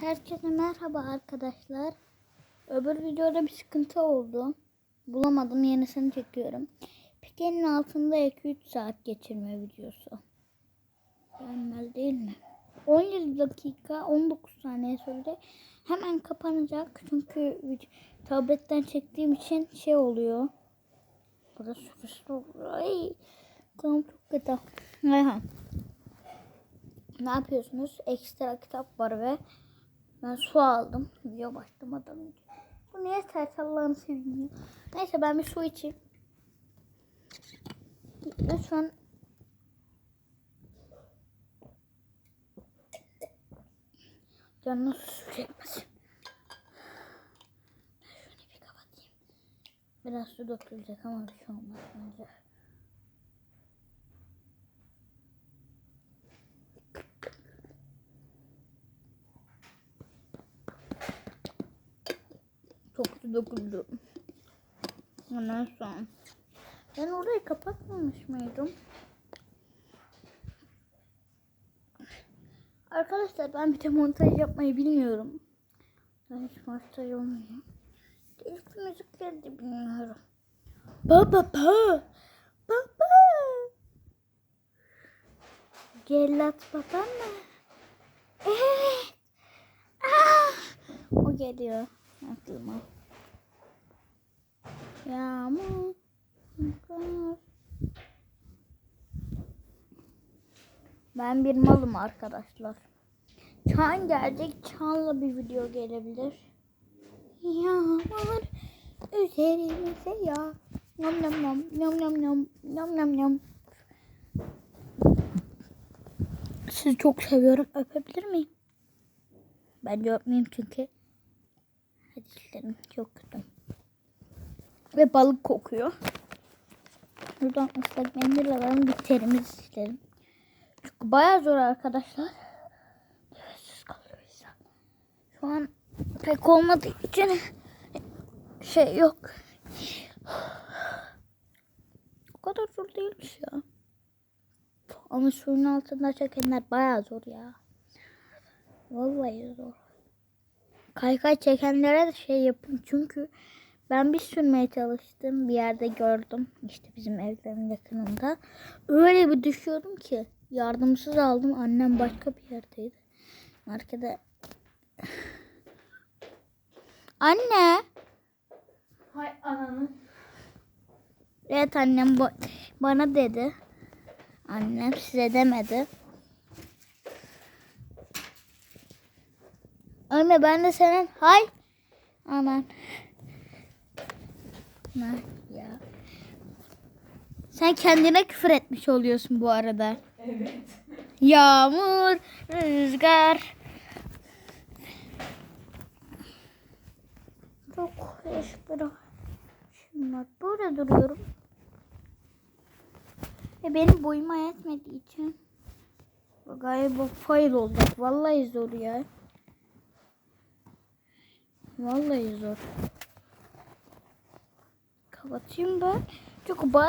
Herkese merhaba arkadaşlar. Öbür videoda bir sıkıntı oldu. Bulamadım yenisini çekiyorum. Pikenin altında 2-3 saat geçirme videosu. Mükemmel değil mi? 17 dakika 19 saniye sürdü. Hemen kapanacak. Çünkü tabletten çektiğim için şey oluyor. Burası süresi oluyor. Ay, kanım çok kötü. Ne yapıyorsunuz? Ekstra kitap var ve ben su aldım. Video başlamadan önce. Bu niye ters Allah'ını seveyim. Neyse ben bir su içeyim. Lütfen Canınız su çekmesin. Ben şunu bir kapatayım. Biraz su dökülecek ama bir şey olmaz bence. Çok su döküldü. Ondan sonra. Ben orayı kapatmamış mıydım? Arkadaşlar ben bir de montaj yapmayı bilmiyorum. Ben hiç montaj olmuyor. İlk müzikleri de bilmiyorum. Baba baba. Baba. Cellat baba mı? Evet. Ah! O geliyor aklıma. Yağmur. Ben bir malım arkadaşlar. Çan gelecek. Çanla bir video gelebilir. Yağmur üzerimize ya. Nom nom nom nom nom nom nom nom nom. Sizi çok seviyorum. Öpebilir miyim? Bence öpmeyeyim çünkü hadislerim çok kötü. Ve balık kokuyor. Buradan ıslak mendil alalım bir terimizi silelim. Çünkü bayağı zor arkadaşlar. Nefessiz kalıyor. Şu an pek olmadığı için şey yok. O kadar zor değilmiş ya. Ama suyun altında çekenler bayağı zor ya. Vallahi zor. Kaykay çekenlere de şey yapın çünkü ben bir sürmeye çalıştım bir yerde gördüm. İşte bizim evlerin yakınında. Öyle bir düşüyordum ki yardımsız aldım. Annem başka bir yerdeydi. Arkada anne! Hay ananı. evet annem ba- bana dedi. Annem size demedi. Anne ben de senin hay! Aman Ne ya. Sen kendine küfür etmiş oluyorsun bu arada. Evet. Yağmur, rüzgar. Çok bir Şimdi böyle duruyorum. E benim boyuma yetmediği için galiba fail olacak. Vallahi zor ya. Vallahi zor. Kapatayım ben. Çünkü bayağı